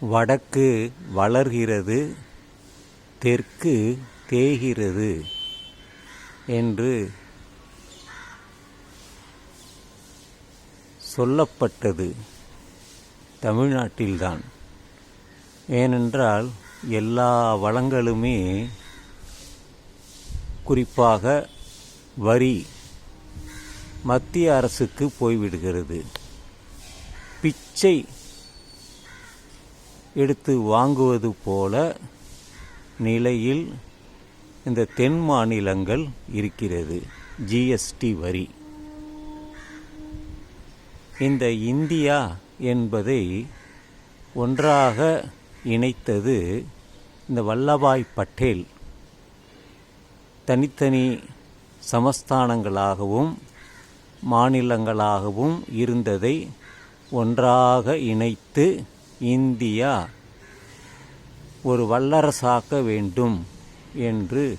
வடக்கு வளர்கிறது தெற்கு தேய்கிறது என்று சொல்லப்பட்டது தமிழ்நாட்டில்தான். ஏனென்றால் எல்லா வளங்களுமே குறிப்பாக வரி மத்திய அரசுக்கு போய்விடுகிறது. பிச்சை எடுத்து வாங்குவது போல நிலையில் இந்த தென் மாநிலங்கள் இருக்கிறது. ஜிஎஸ்டி வரி. இந்த இந்தியா என்பதை ஒன்றாக இணைத்தது இந்த வல்லபாய் பட்டேல். தனித்தனி சமஸ்தானங்களாகவும் மாநிலங்களாகவும் இருந்ததை ஒன்றாக இணைத்து இந்தியா ஒரு வல்லரசாக்க வேண்டும் என்று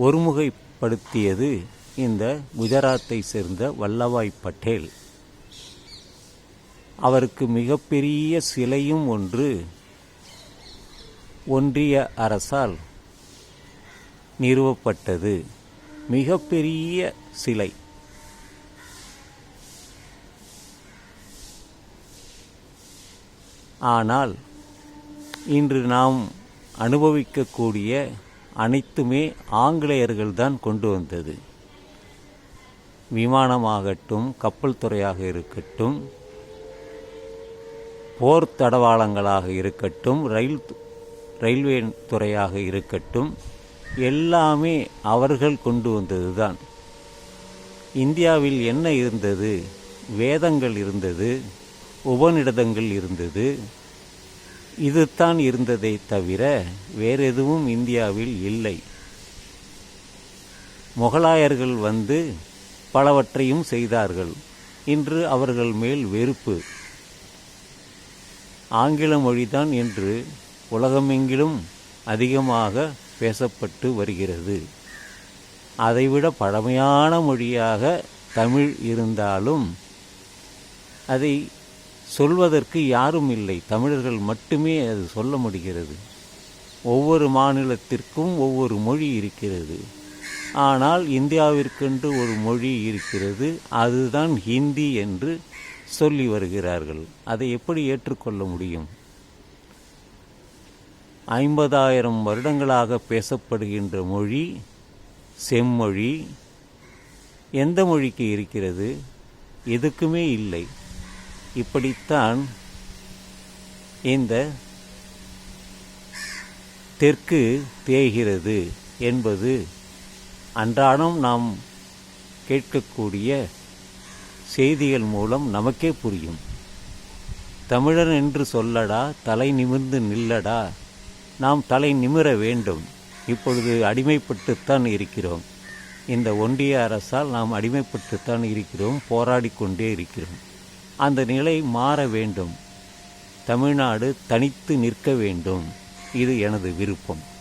ஒருமுகைப்படுத்தியது இந்த குஜராத்தை சேர்ந்த வல்லபாய் பட்டேல். அவருக்கு மிகப்பெரிய சிலையும் ஒன்று ஒன்றிய அரசால் நிறுவப்பட்டது. மிகப்பெரிய சிலை. ஆனால் இன்று நாம் அனுபவிக்கக்கூடிய அனைத்துமே ஆங்கிலேயர்கள்தான் கொண்டு வந்தது. விமானமாகட்டும் கப்பல் துறையாக இருக்கட்டும் போர் தடவாளங்களாக இருக்கட்டும் ரயில் ரயில்வே துறையாக இருக்கட்டும் எல்லாமே அவர்கள் கொண்டு வந்ததுதான். இந்தியாவில் என்ன இருந்தது? வேதங்கள் இருந்தது. உபநிடதங்கள் இருந்தது. இதுதான் இருந்ததை தவிர வேறெதுவும் இந்தியாவில் இல்லை. முகலாயர்கள் வந்து பலவற்றையும் செய்தார்கள். இன்று அவர்கள் மேல் வெறுப்பு. ஆங்கில மொழிதான் இன்று உலகமெங்கிலும் அதிகமாக பேசப்பட்டு வருகிறது. அதைவிட பழமையான மொழியாக தமிழ் இருந்தாலும் அதை சொல்வதற்கு யாரும் இல்லை. தமிழர்கள் மட்டுமே அது சொல்ல முடிகிறது. ஒவ்வொரு மாநிலத்திற்கும் ஒவ்வொரு மொழி இருக்கிறது. ஆனால் இந்தியாவிற்கென்று ஒரு மொழி இருக்கிறது. அதுதான் ஹிந்தி என்று சொல்லி வருகிறார்கள். அதை எப்படி ஏற்றுக்கொள்ள முடியும்? ஐம்பதாயிரம் வருடங்களாக பேசப்படுகின்ற மொழி செம்மொழி. எந்த மொழிக்கு இருக்கிறது? எதுக்குமே இல்லை. இப்படித்தான் இந்த தெற்கு தேய்கிறது என்பது அன்றாடம் நாம் கேட்கக்கூடிய செய்திகள் மூலம் நமக்கே புரியும். தமிழன் என்று சொல்லடா தலை நிமிர்ந்து நில்லடா நாம் தலை நிமிர வேண்டும். இப்பொழுது அடிமைப்பட்டுத்தான் இருக்கிறோம். இந்த ஒன்றிய அரசால் நாம் அடிமைப்பட்டுத்தான் இருக்கிறோம் போராடி கொண்டே இருக்கிறோம். அந்த நிலை மாற வேண்டும். தமிழ்நாடு தனித்து நிற்க வேண்டும். இது எனது விருப்பம்.